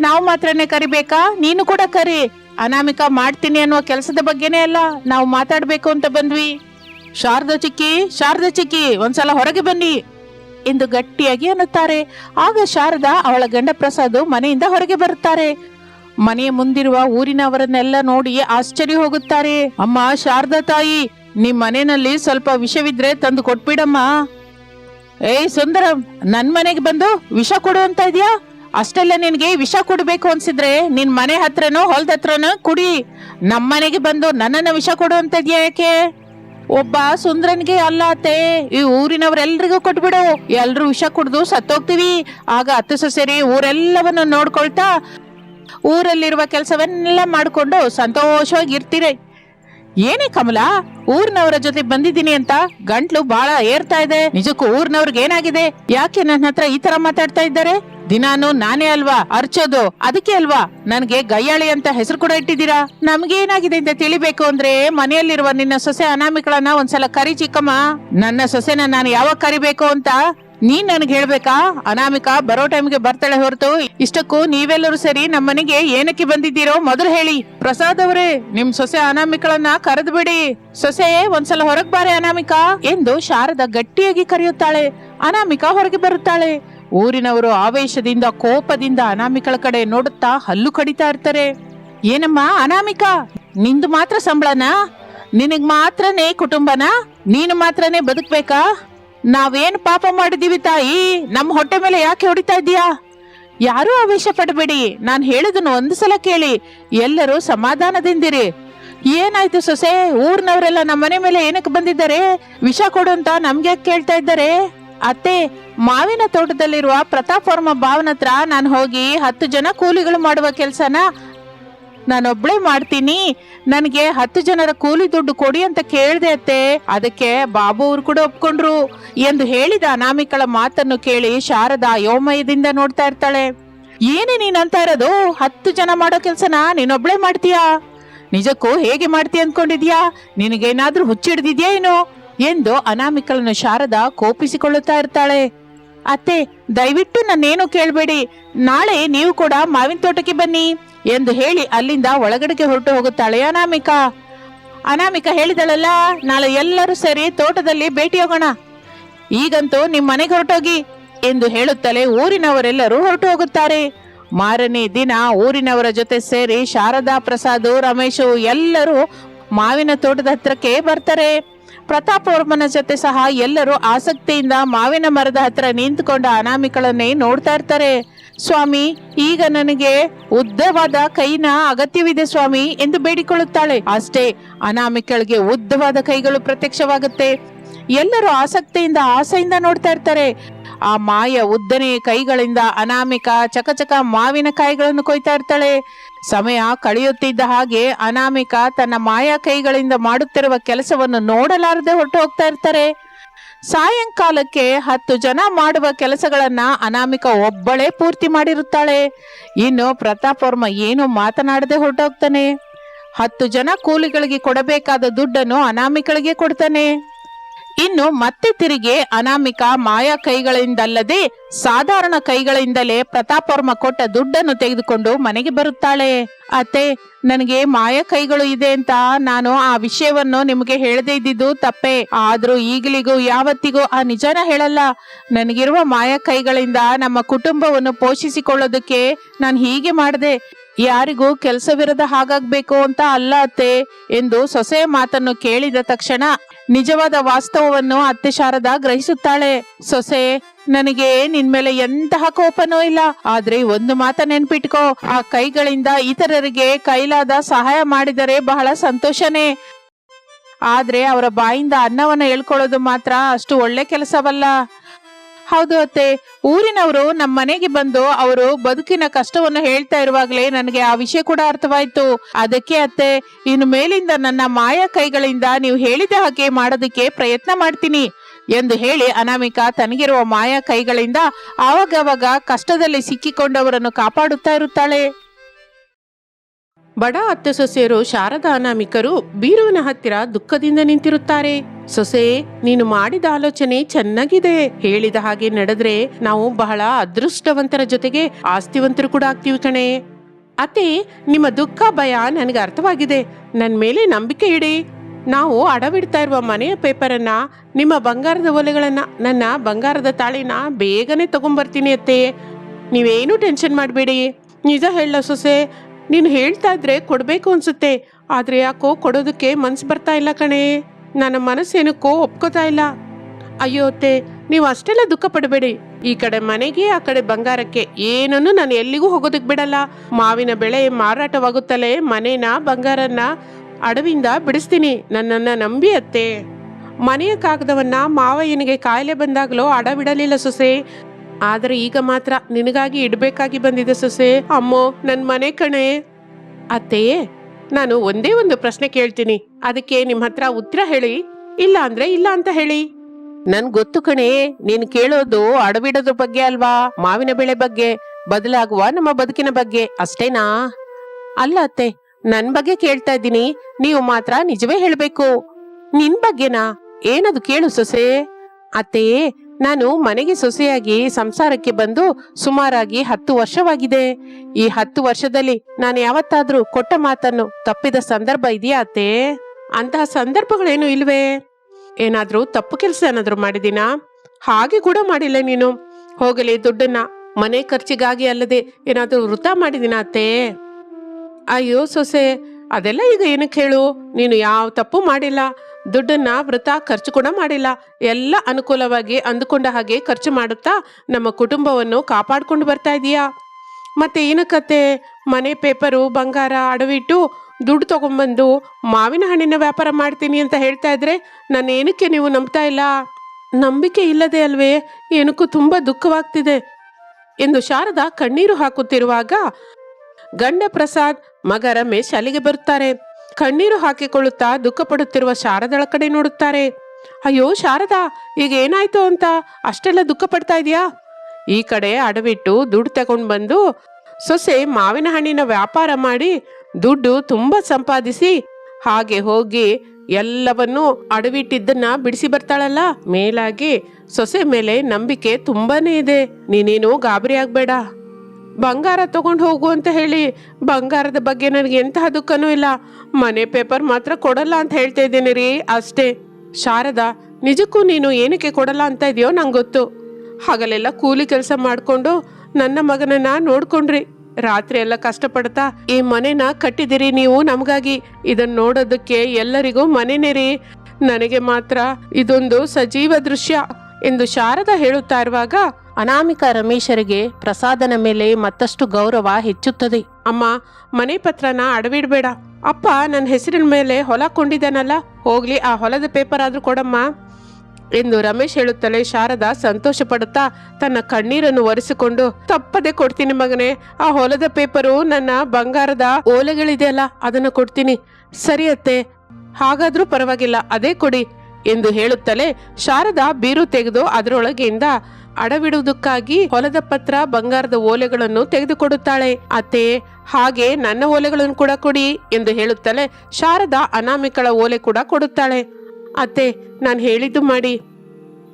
ನಾವು ಮಾತ್ರನೇ ಕರಿಬೇಕಾ? ನೀನು ಕೂಡ ಕರಿ. ಅನಾಮಿಕ ಮಾಡ್ತೀನಿ ಅನ್ನುವ ಕೆಲಸದ ಬಗ್ಗೆನೇ ಅಲ್ಲ, ನಾವು ಮಾತಾಡ್ಬೇಕು ಅಂತ ಬಂದ್ವಿ. ಶಾರದ ಚಿಕ್ಕಿ ಶಾರದ ಚಿಕ್ಕಿ, ಒಂದ್ಸಲ ಹೊರಗೆ ಬನ್ನಿ. ಎಂದು ಗಟ್ಟಿಯಾಗಿ ಅನ್ನುತ್ತಾರೆ. ಆಗ ಶಾರದ ಅವಳ ಗಂಡ ಪ್ರಸಾದ್ ಮನೆಯಿಂದ ಹೊರಗೆ ಬರುತ್ತಾರೆ. ಮನೆಯ ಮುಂದಿರುವ ಊರಿನವರನ್ನೆಲ್ಲ ನೋಡಿ ಆಶ್ಚರ್ಯ ಹೋಗುತ್ತಾರೆ. ಅಮ್ಮ, ಶಾರದಾ ತಾಯಿ, ನಿಮ್ ಮನೆಯಲ್ಲಿ ಸ್ವಲ್ಪ ವಿಷವಿದ್ರೆ ತಂದು ಕೊಟ್ಬಿಡಮ್ಮ. ಏಯ್ ಸುಂದರಂ, ನನ್ ಮನೆಗೆ ಬಂದು ವಿಷ ಕೊಡು ಅಂತ ಇದೆಯಾ? ಅಷ್ಟೆಲ್ಲ ನಿನ್ಗೆ ವಿಷ ಕೊಡ್ಬೇಕು ಅನ್ಸಿದ್ರೆ ನಿನ್ ಮನೆ ಹತ್ರನೋ ಹೊಲದ ಹತ್ರನೋ ಕುಡಿ. ನಮ್ಮನೆಗೆ ಬಂದು ನನ್ನನ್ನು ವಿಷ ಕೊಡು ಅಂತ ಇದೆಯಾ ಯಾಕೆ? ಒಬ್ಬ ಸುಂದ್ರನ್ಗೆ ಅಲ್ಲ ಅತ್ತೆ, ಈ ಊರಿನವರೆಲ್ರಿಗೂ ಕೊಟ್ಬಿಡು. ಎಲ್ರು ವಿಷ ಕುಡ್ದು ಸತ್ತೋಗ್ತೀವಿ. ಆಗ ಅತ್ತ ಸೊಸೆರಿ ಊರೆಲ್ಲವನ್ನು ನೋಡ್ಕೊಳ್ತಾ, ಊರಲ್ಲಿರುವ ಕೆಲಸವನ್ನೆಲ್ಲ ಮಾಡ್ಕೊಂಡು ಸಂತೋಷವಾಗಿ ಇರ್ತೀರಿ ಏನೇ ಕಮಲಾ, ಊರ್ನವರ ಜೊತೆ ಬಂದಿದ್ದೀನಿ ಅಂತ ಗಂಟ್ಲು ಬಹಳ ಏರ್ತಾ ಇದೆ. ನಿಜಕ್ಕೂ ಊರ್ನವ್ರಿಗೆ ಏನಾಗಿದೆ? ಯಾಕೆ ನನ್ನ ಹತ್ರ ಈ ತರ ಮಾತಾಡ್ತಾ ಇದ್ದಾರೆ? ದಿನಾನು ನಾನೇ ಅಲ್ವಾ? ಅರ್ಚೋದು, ಅದಕ್ಕೆ ಅಲ್ವಾ? ನನ್ಗೆ ಗಯ್ಯಾಳಿ ಅಂತ ಹೆಸರು ಕೂಡ ಇಟ್ಟಿದ್ದೀರಾ? ನಮ್ಗೆ ಏನಾಗಿದೆ ಅಂತ ತಿಳಿಬೇಕು ಅಂದ್ರೆ ಮನೆಯಲ್ಲಿರುವ ನಿನ್ನ ಸೊಸೆ ಅನಾಮಿಗಳನ್ನ ಒಂದ್ಸಲ ಕರಿ ಚಿಕ್ಕಮ್ಮ ನನ್ನ ಸೊಸೆನ ನಾನು ಯಾವಾಗ ಕರಿಬೇಕು ಅಂತ ನೀನ್ ನನಗೆ ಹೇಳ್ಬೇಕಾ? ಅನಾಮಿಕ, ಬರೋ ಟೈಮ್ಗೆ ಬರ್ತಾಳೆ ಹೊರತು. ಇಷ್ಟಕ್ಕೂ ನೀವೆಲ್ಲರೂ ಸರಿ ನಮ್ಮನೆಗೆ ಏನಕ್ಕೆ ಬಂದಿದ್ದೀರೋ ಮೊದಲು ಹೇಳಿ. ಪ್ರಸಾದ್ ಅವರೇ, ನಿಮ್ ಸೊಸೆ ಅನಾಮಿಕಳನ್ನ ಕರೆದು ಬಿಡಿ ಸೊಸೆ ಒಂದ್ಸಲ ಹೊರಗ್ ಬಾರೆ ಅನಾಮಿಕಾ ಎಂದು ಶಾರದ ಗಟ್ಟಿಯಾಗಿ ಕರೆಯುತ್ತಾಳೆ. ಅನಾಮಿಕ ಹೊರಗೆ ಬರುತ್ತಾಳೆ. ಊರಿನವರು ಆವೇಶದಿಂದ, ಕೋಪದಿಂದ ಅನಾಮಿಕಳ ಕಡೆ ನೋಡುತ್ತಾ ಹಲ್ಲು ಕಡಿತಾ ಇರ್ತಾರೆ. ಏನಮ್ಮ ಅನಾಮಿಕ? ನಿಂದು ಮಾತ್ರ ಸಂಬಳನಾ? ನಿನಗ್ ಮಾತ್ರನೇ ಕುಟುಂಬನಾ? ನೀನು ಮಾತ್ರನೇ ಬದುಕ್ಬೇಕಾ? ನಾವೇನ್ ಪಾಪ ಮಾಡಿದೀವಿ ತಾಯಿ? ನಮ್ಮ ಹೊಟ್ಟೆ ಮೇಲೆ ಯಾಕೆ ಹೊಡಿತಾ ಇದೀಯಾ ಯಾರೂ ಆವೇಶ ಪಡಬೇಡಿ. ನಾನ್ ಹೇಳುದನ್ನು ಒಂದು ಸಲ ಕೇಳಿ. ಎಲ್ಲರೂ ಸಮಾಧಾನದಿಂದಿರಿ. ಏನಾಯ್ತು ಸೊಸೆ? ಊರ್ನವರೆಲ್ಲ ನಮ್ಮ ಮನೆ ಮೇಲೆ ಏನಕ್ಕೆ ಬಂದಿದ್ದಾರೆ? ವಿಷ ಕೊಡು ಅಂತ ನಮ್ಗೆ ಕೇಳ್ತಾ ಇದ್ದಾರೆ? ಅತ್ತೆ, ಮಾವಿನ ತೋಟದಲ್ಲಿರುವ ಪ್ರತಾಪ್ ವರ್ಮ ಭಾವನ ಹತ್ರ ನಾನು ಹೋಗಿ ಹತ್ತು ಜನ ಕೂಲಿಗಳು ಮಾಡುವ ಕೆಲ್ಸನ ನಾನೊಬ್ಳೆ ಮಾಡ್ತೀನಿ. ನನಗೆ ಹತ್ತು ಜನರ ಕೂಲಿ ದುಡ್ಡು ಕೊಡಿ ಅಂತ ಕೇಳ್ದೆ ಅತ್ತೆ. ಅದಕ್ಕೆ ಬಾಬು ಅವ್ರು ಕೂಡ ಒಪ್ಕೊಂಡ್ರು. ಎಂದು ಹೇಳಿದ ಅನಾಮಿಕಳ ಮಾತನ್ನು ಕೇಳಿ ಶಾರದಾ ಯೋಮಯದಿಂದ ನೋಡ್ತಾ ಇರ್ತಾಳೆ. ಏನೇ ನೀನ್ ಅಂತ ಇರೋದು? ಹತ್ತು ಜನ ಮಾಡೋ ಕೆಲ್ಸನ ನೀನೊಬ್ಳೆ ಮಾಡ್ತೀಯಾ? ನಿಜಕ್ಕೂ ಹೇಗೆ ಮಾಡ್ತೀಯ ಅನ್ಕೊಂಡಿದ್ಯಾ? ನಿನಗೇನಾದ್ರೂ ಹುಚ್ಚಿಡ್ದಿದ್ಯಾ ಏನು? ಎಂದು ಅನಾಮಿಕಳನ್ನು ಶಾರದಾ ಕೋಪಿಸಿಕೊಳ್ಳುತ್ತಾ ಇರ್ತಾಳೆ. ಅತ್ತೆ, ದಯವಿಟ್ಟು ನನ್ನೇನು ಕೇಳಬೇಡಿ. ನಾಳೆ ನೀವು ಕೂಡ ಮಾವಿನ ತೋಟಕ್ಕೆ ಬನ್ನಿ ಎಂದು ಹೇಳಿ ಅಲ್ಲಿಂದ ಒಳಗಡೆಗೆ ಹೊರಟು ಹೋಗುತ್ತಾಳೆ ಅನಾಮಿಕ. ಅನಾಮಿಕ ಹೇಳಿದಳಲ್ಲ, ನಾಳೆ ಎಲ್ಲರೂ ಸೇರಿ ತೋಟದಲ್ಲಿ ಭೇಟಿ ಹೋಗೋಣ ಈಗಂತೂ ನಿಮ್ಮ ಮನೆಗೆ ಹೊರಟೋಗಿ ಎಂದು ಹೇಳುತ್ತಲೇ ಊರಿನವರೆಲ್ಲರೂ ಹೊರಟು ಹೋಗುತ್ತಾರೆ. ಮಾರನೇ ದಿನ ಊರಿನವರ ಜೊತೆ ಸೇರಿ ಶಾರದಾ ಪ್ರಸಾದ್, ರಮೇಶು ಎಲ್ಲರೂ ಮಾವಿನ ತೋಟದ ಹತ್ರಕ್ಕೆ ಬರ್ತಾರೆ. ಪ್ರತಾಪ್ ವರ್ಮನ ಜೊತೆ ಸಹ ಎಲ್ಲರೂ ಆಸಕ್ತಿಯಿಂದ ಮಾವಿನ ಮರದ ಹತ್ರ ನಿಂತುಕೊಂಡ ಅನಾಮಿಕಳನ್ನೇ ನೋಡ್ತಾ ಇರ್ತಾರೆ. ಸ್ವಾಮಿ, ಈಗ ನನಗೆ ಉದ್ದವಾದ ಕೈನ ಅಗತ್ಯವಿದೆ ಸ್ವಾಮಿ ಎಂದು ಬೇಡಿಕೊಳ್ಳುತ್ತಾಳೆ. ಅಷ್ಟೇ, ಅನಾಮಿಕಳಿಗೆ ಉದ್ದವಾದ ಕೈಗಳು ಪ್ರತ್ಯಕ್ಷವಾಗುತ್ತೆ. ಎಲ್ಲರೂ ಆಸಕ್ತಿಯಿಂದ ಆಸೆಯಿಂದ ನೋಡ್ತಾ ಇರ್ತಾರೆ. ಆ ಮಾಯ ಉದ್ದನೆಯ ಕೈಗಳಿಂದ ಅನಾಮಿಕ ಚಕಚಕ ಮಾವಿನಕಾಯಿಗಳನ್ನು ಕೊಯ್ತಾ ಇರ್ತಾಳೆ. ಸಮಯ ಕಳೆಯುತ್ತಿದ್ದ ಹಾಗೆ ಅನಾಮಿಕ ತನ್ನ ಮಾಯಾ ಕೈಗಳಿಂದ ಮಾಡುತ್ತಿರುವ ಕೆಲಸವನ್ನು ನೋಡಲಾರದೆ ಹೊರಟು ಹೋಗ್ತಾ ಇರ್ತಾರೆ. ಸಾಯಂಕಾಲಕ್ಕೆ ಹತ್ತು ಜನ ಮಾಡುವ ಕೆಲಸಗಳನ್ನ ಅನಾಮಿಕ ಒಬ್ಬಳೇ ಪೂರ್ತಿ ಮಾಡಿರುತ್ತಾಳೆ. ಇನ್ನು ಪ್ರತಾಪ್ ವರ್ಮ ಏನು ಮಾತನಾಡದೆ ಹೊರಟೋಗ್ತಾನೆ. ಹತ್ತು ಜನ ಕೂಲಿಗಳಿಗೆ ಕೊಡಬೇಕಾದ ದುಡ್ಡನ್ನು ಅನಾಮಿಕಳಿಗೆ ಕೊಡ್ತಾನೆ. ಇನ್ನು ಮತ್ತೆ ತಿರುಗಿ ಅನಾಮಿಕ ಮಾಯಾ ಕೈಗಳಿಂದಲ್ಲದೆ ಸಾಧಾರಣ ಕೈಗಳಿಂದಲೇ ಪ್ರತಾಪ್ ವರ್ಮ ಕೊಟ್ಟ ದುಡ್ಡನ್ನು ತೆಗೆದುಕೊಂಡು ಮನೆಗೆ ಬರುತ್ತಾಳೆ. ಅತ್ತೆ, ನನಗೆ ಮಾಯ ಕೈಗಳು ಇದೆ ಅಂತ ನಾನು ಆ ವಿಷಯವನ್ನು ನಿಮಗೆ ಹೇಳದೆ ಇದ್ದಿದ್ದು ತಪ್ಪೆ. ಆದ್ರೂ ಈಗಲಿಗೂ ಯಾವತ್ತಿಗೂ ಆ ನಿಜನ ಹೇಳಲ್ಲ. ನನಗಿರುವ ಮಾಯ ಕೈಗಳಿಂದ ನಮ್ಮ ಕುಟುಂಬವನ್ನು ಪೋಷಿಸಿಕೊಳ್ಳೋದಕ್ಕೆ ನಾನು ಹೀಗೆ ಮಾಡಿದೆ. ಯಾರಿಗೂ ಕೆಲಸವಿರದ ಹಾಗಾಗ್ಬೇಕು ಅಂತ ಅಲ್ಲ ಅತ್ತೆ ಎಂದು ಸೊಸೆಯ ಮಾತನ್ನು ಕೇಳಿದ ತಕ್ಷಣ ನಿಜವಾದ ವಾಸ್ತವವನ್ನು ಅತ್ತೆ ಶಾರದಾ ಗ್ರಹಿಸುತ್ತಾಳೆ. ಸೊಸೆ, ನನಗೆ ನಿನ್ಮೇಲೆ ಎಂತಹ ಕೋಪನೂ ಇಲ್ಲ. ಆದ್ರೆ ಒಂದು ಮಾತ ನೆನ್ಪಿಟ್ಕೋ. ಆ ಕೈಗಳಿಂದ ಇತರರಿಗೆ ಕೈಲಾದ ಸಹಾಯ ಮಾಡಿದರೆ ಬಹಳ ಸಂತೋಷನೇ. ಆದ್ರೆ ಅವರ ಬಾಯಿಂದ ಅನ್ನವನ್ನ ಹೇಳ್ಕೊಳ್ಳೋದು ಮಾತ್ರ ಅಷ್ಟು ಒಳ್ಳೆ ಕೆಲಸವಲ್ಲ. ಹೌದು ಅತ್ತೆ. ಊರಿನವರು ನಮ್ಮ ಮನೆಗೆ ಬಂದು ಅವರು ಬದುಕಿನ ಕಷ್ಟವನ್ನು ಹೇಳ್ತಾ ಇರುವಾಗಲೇ ನನಗೆ ಆ ವಿಷಯ ಕೂಡ ಅರ್ಥವಾಯ್ತು. ಅದಕ್ಕೆ ಅತ್ತೆ, ಇನ್ನು ಮೇಲಿಂದ ನನ್ನ ಮಾಯ ಕೈಗಳಿಂದ ನೀವು ಹೇಳಿದ ಹಾಗೆ ಮಾಡೋದಕ್ಕೆ ಪ್ರಯತ್ನ ಮಾಡ್ತೀನಿ. ಎಂದು ಹೇಳಿ ಅನಾಮಿಕಾ ತನಗಿರುವ ಮಾಯಾ ಕೈಗಳಿಂದ ಆವಾಗವಾಗ ಕಷ್ಟದಲ್ಲಿ ಸಿಕ್ಕಿಕೊಂಡವರನ್ನು ಕಾಪಾಡುತ್ತಾ ಇರುತ್ತಾಳೆ. ಬಡ ಅತ್ತೆ ಸೊಸೆಯರು ಶಾರದಾ ಅನಾಮಿಕರು ಬೀರುವಿನ ಹತ್ತಿರ ದುಃಖದಿಂದ ನಿಂತಿರುತ್ತಾರೆ. ಸೊಸೆ, ನೀನು ಮಾಡಿದ ಆಲೋಚನೆ ಚೆನ್ನಾಗಿದೆ. ಹೇಳಿದ ಹಾಗೆ ನಡೆದ್ರೆ ನಾವು ಬಹಳ ಅದೃಷ್ಟವಂತರ ಜೊತೆಗೆ ಆಸ್ತಿವಂತರು ಕೂಡ ಆಗ್ತೀವಿ ಕಣೆ. ಅತ್ತೆ, ನಿಮ್ಮ ದುಃಖ, ಭಯ ನನಗೆ ಅರ್ಥವಾಗಿದೆ. ನನ್ನ ಮೇಲೆ ನಂಬಿಕೆ ಇಡಿ. ನಾವು ಅಡವಿಡ್ತಾ ಇರುವ ಮನೆಯ ಪೇಪರನ್ನ, ನಿಮ್ಮ ಬಂಗಾರದ ಒಲೆಗಳನ್ನ, ನನ್ನ ಬಂಗಾರದ ತಾಳಿನ ಬೇಗನೆ ತಗೊಂಬರ್ತೀನಿ ಅತ್ತೆ. ನೀವೇನು ಟೆನ್ಷನ್ ಮಾಡಬೇಡಿ. ನಿಜ ಹೇಳ ಸೊಸೆ ನೀನು ಹೇಳ್ತಾ ಇದ್ರೆ ಕೊಡಬೇಕು ಅನ್ಸುತ್ತೆ. ಆದ್ರೆ ಯಾಕೋ ಕೊಡೋದಕ್ಕೆ ಮನಸ್ಸು ಬರ್ತಾ ಇಲ್ಲ ಕಣೆ. ನನ್ನ ಮನಸ್ಸೇನಕ್ಕೋ ಒಪ್ಕೋತಾ ಇಲ್ಲ. ಅಯ್ಯೋ ಅತ್ತೆ, ನೀವು ಅಷ್ಟೆಲ್ಲ ದುಃಖ ಪಡಬೇಡಿ. ಈ ಕಡೆ ಮನೆಗೆ, ಆ ಕಡೆ ಬಂಗಾರಕ್ಕೆ ಏನನ್ನು ನಾನು ಎಲ್ಲಿಗೂ ಹೋಗೋದಕ್ಕೆ ಬಿಡಲ್ಲ. ಮಾವಿನ ಬೆಳೆ ಮಾರಾಟವಾಗುತ್ತಲೇ ಮನೇನ, ಬಂಗಾರನ್ನ ಅಡವಿಂದ ಬಿಡಿಸ್ತೀನಿ. ನನ್ನನ್ನ ನಂಬಿ ಅತ್ತೆ. ಮನೆಯ ಕಾಗದವನ್ನ ಮಾವಯ್ಯನಿಗೆ ಕಾಯಿಲೆ ಬಂದಾಗಲೂ ಅಡವಿಡಲಿಲ್ಲ ಸೊಸೆ. ಆದರೆ ಈಗ ಮಾತ್ರ ನಿನಗಾಗಿ ಇಡಬೇಕಾಗಿ ಬಂದಿದೆ ಸೊಸೆ. ಅಮ್ಮೋ ನನ್ನ ಮನೆ ಕಣೆ. ಅತ್ತೆಯೇ ನಾನು ಒಂದೇ ಒಂದು ಪ್ರಶ್ನೆ ಕೇಳ್ತೀನಿ. ಅದಕ್ಕೆ ನಿಮ್ಮ ಹತ್ರ ಉತ್ತರ ಹೇಳಿ. ಇಲ್ಲ ಅಂದ್ರೆ ಇಲ್ಲ ಅಂತ ಹೇಳಿ. ನನ್ ಗೊತ್ತು ಕಣೆ, ನೀನ್ ಕೇಳೋದು ಅಡವಿಡೋದ್ರ ಬಗ್ಗೆ ಅಲ್ವಾ? ಮಾವಿನ ಬೆಳೆ ಬಗ್ಗೆ, ಬದಲಾಗುವ ನಮ್ಮ ಬದುಕಿನ ಬಗ್ಗೆ, ಅಷ್ಟೇನಾ? ಅಲ್ಲ ಅತ್ತೆ, ನನ್ ಬಗ್ಗೆ ಕೇಳ್ತಾ ಇದ್ದೀನಿ. ನೀವು ಮಾತ್ರ ನಿಜವೇ ಹೇಳ್ಬೇಕು. ನಿನ್ ಬಗ್ಗೆನಾ? ಏನದು ಕೇಳು ಸೊಸೆ. ಅತ್ತೆಯೇ ನಾನು ಮನೆಗೆ ಸೊಸೆಯಾಗಿ ಸಂಸಾರಕ್ಕೆ ಬಂದು ಸುಮಾರಾಗಿ ಹತ್ತು ವರ್ಷವಾಗಿದೆ. ಈ ಹತ್ತು ವರ್ಷದಲ್ಲಿ ನಾನು ಯಾವತ್ತಾದ್ರೂ ಕೊಟ್ಟ ಮಾತನ್ನು ತಪ್ಪಿದ ಸಂದರ್ಭ ಇದೆಯಾ ಅತ್ತೆ? ಅಂತಹ ಸಂದರ್ಭಗಳೇನು ಇಲ್ವೇ? ಏನಾದ್ರೂ ತಪ್ಪು ಕೆಲಸ ಏನಾದ್ರೂ ಮಾಡಿದೀನಾ ಹಾಗೆ ಕೂಡ ಮಾಡಿಲ್ಲ ನೀನು. ಹೋಗಲಿ, ದುಡ್ಡನ್ನ ಮನೆ ಖರ್ಚಿಗಾಗಿ ಅಲ್ಲದೆ ಏನಾದ್ರೂ ವೃತ ಮಾಡಿದಿನ ಅತ್ತೆ? ಅಯ್ಯೋ ಸೊಸೆ, ಅದೆಲ್ಲ ಈಗ ಏನಕ್ಕೆ ಹೇಳು? ನೀನು ಯಾವ ತಪ್ಪು ಮಾಡಿಲ್ಲ. ದುಡ್ಡನ್ನ ವೃತ ಖರ್ಚು ಕೂಡ ಮಾಡಿಲ್ಲ. ಎಲ್ಲ ಅನುಕೂಲವಾಗಿ ಅಂದುಕೊಂಡ ಹಾಗೆ ಖರ್ಚು ಮಾಡುತ್ತಾ ನಮ್ಮ ಕುಟುಂಬವನ್ನು ಕಾಪಾಡಿಕೊಂಡು ಬರ್ತಾ ಇದೀಯಾ? ಮತ್ತೆ ಏನಕ್ಕತ್ತೆ ಮನೆ ಪೇಪರು, ಬಂಗಾರ, ಅಡವಿಟ್ಟು ದುಡ್ಡು ತಗೊಂಡ್ಬಂದು ಮಾವಿನ ಹಣ್ಣಿನ ವ್ಯಾಪಾರ ಮಾಡ್ತೀನಿ ಅಂತ ಹೇಳ್ತಾ ಇದ್ರೆ ನಾನು ಏನಕ್ಕೆ ನೀವು ನಂಬ್ತಾ ಇಲ್ಲ? ನಂಬಿಕೆ ಇಲ್ಲದೆ ಅಲ್ವೇ? ಏನಕ್ಕೂ ತುಂಬ ದುಃಖವಾಗ್ತಿದೆ. ಎಂದು ಶಾರದಾ ಕಣ್ಣೀರು ಹಾಕುತ್ತಿರುವಾಗ ಗಂಡ ಪ್ರಸಾದ್ ಮಗ ರಮೇಶ್ ಅಲ್ಲಿಗೆ ಬರುತ್ತಾರೆ. ಕಣ್ಣೀರು ಹಾಕಿಕೊಳ್ಳುತ್ತಾ ದುಃಖ ಪಡುತ್ತಿರುವ ಶಾರದಳ ಕಡೆ ನೋಡುತ್ತಾರೆ. ಅಯ್ಯೋ ಶಾರದಾ, ಈಗ ಏನಾಯ್ತು ಅಂತ? ಅಷ್ಟೆಲ್ಲ ದುಃಖ ಪಡ್ತಾ ಇದೆಯಾ ಈ ಕಡೆ ಅಡವಿಟ್ಟು ದುಡ್ಡು ತಗೊಂಡು ಬಂದು ಸೊಸೆ ಮಾವಿನ ಹಣ್ಣಿನ ವ್ಯಾಪಾರ ಮಾಡಿ ದುಡ್ಡು ತುಂಬಾ ಸಂಪಾದಿಸಿ ಹಾಗೆ ಹೋಗಿ ಎಲ್ಲವನ್ನೂ ಅಡವಿಟ್ಟಿದ್ದನ್ನ ಬಿಡಿಸಿ ಬರ್ತಾಳಲ್ಲ? ಮೇಲಾಗಿ ಸೊಸೆ ಮೇಲೆ ನಂಬಿಕೆ ತುಂಬಾನೇ ಇದೆ. ನೀನೇನು ಗಾಬರಿ ಆಗ್ಬೇಡ. ಬಂಗಾರ ತಗೊಂಡು ಹೋಗು ಅಂತ ಹೇಳಿ ಬಂಗಾರದ ಬಗ್ಗೆ ನನಗೆ ಎಂತಹ ದುಃಖನೂ ಇಲ್ಲ. ಮನೆ ಪೇಪರ್ ಮಾತ್ರ ಕೊಡಲ್ಲ ಅಂತ ಹೇಳ್ತಾ ಇದ್ದೀನಿ ರೀ. ಅಷ್ಟೇ. ಶಾರದಾ, ನಿಜಕ್ಕೂ ನೀನು ಏನಕ್ಕೆ ಕೊಡಲ್ಲ ಅಂತ ಇದೆಯೋ ನಂಗೆ ಗೊತ್ತು. ಹಗಲೆಲ್ಲ ಕೂಲಿ ಕೆಲಸ ಮಾಡಿಕೊಂಡು ನನ್ನ ಮಗನನ್ನ ನೋಡ್ಕೊಂಡ್ರಿ. ರಾತ್ರಿ ಎಲ್ಲ ಕಷ್ಟಪಡ್ತಾ ಈ ಮನೆನ ಕಟ್ಟಿದಿರಿ ನೀವು ನಮಗಾಗಿ. ಇದನ್ನ ನೋಡೋದಕ್ಕೆ ಎಲ್ಲರಿಗೂ ಮನೆನೇ ರೀ. ನನಗೆ ಮಾತ್ರ ಇದೊಂದು ಸಜೀವ ದೃಶ್ಯ. ಎಂದು ಶಾರದಾ ಹೇಳುತ್ತಾ ಇರುವಾಗ ಅನಾಮಿಕ ರಮೇಶರಿಗೆ ಪ್ರಸಾದನ ಮೇಲೆ ಮತ್ತಷ್ಟು ಗೌರವ ಹೆಚ್ಚುತ್ತದೆ. ಅಮ್ಮ, ಮನೆ ಪತ್ರನ ಅಡವಿಡ್ಬೇಡ. ಅಪ್ಪ ನನ್ನ ಹೆಸರಿನ ಮೇಲೆ ಹೊಲ ಕೊಂಡಿದ್ದಾನಲ್ಲ, ಹೋಗ್ಲಿ, ಆ ಹೊಲದ ಪೇಪರ್ ಆದ್ರೂ ಕೊಡಮ್ಮ ಎಂದು ರಮೇಶ್ ಹೇಳುತ್ತಲೇ ಶಾರದಾ ಸಂತೋಷ ಪಡುತ್ತಾ ತನ್ನ ಕಣ್ಣೀರನ್ನು ಒರೆಸಿಕೊಂಡು, ತಪ್ಪದೆ ಕೊಡ್ತೀನಿ ಮಗನೇ, ಆ ಹೊಲದ ಪೇಪರು ನನ್ನ ಬಂಗಾರದ ಓಲೆಗಳಿದೆಯಲ್ಲ ಅದನ್ನು ಕೊಡ್ತೀನಿ. ಸರಿ ಅತ್ತೆ, ಹಾಗಾದ್ರೂ ಪರವಾಗಿಲ್ಲ, ಅದೇ ಕೊಡಿ ಎಂದು ಹೇಳುತ್ತಲೇ ಶಾರದಾ ಬೀರು ತೆಗೆದು ಅದರೊಳಗಿಂದ ಅಡವಿಡುವುದಕ್ಕಾಗಿ ಹೊಲದ ಪತ್ರ, ಬಂಗಾರದ ಓಲೆಗಳನ್ನು ತೆಗೆದುಕೊಡುತ್ತಾಳೆ. ಅತ್ತೆ, ಹಾಗೆ ನನ್ನ ಓಲೆಗಳನ್ನು ಕೂಡ ಕೊಡಿ ಎಂದು ಹೇಳುತ್ತಲೇ ಶಾರದಾ ಅನಾಮಿಕಳ ಓಲೆ ಕೂಡ ಕೊಡುತ್ತಾಳೆ. ಅತ್ತೆ, ನಾನು ಹೇಳಿದ್ದು ಮಾಡಿ.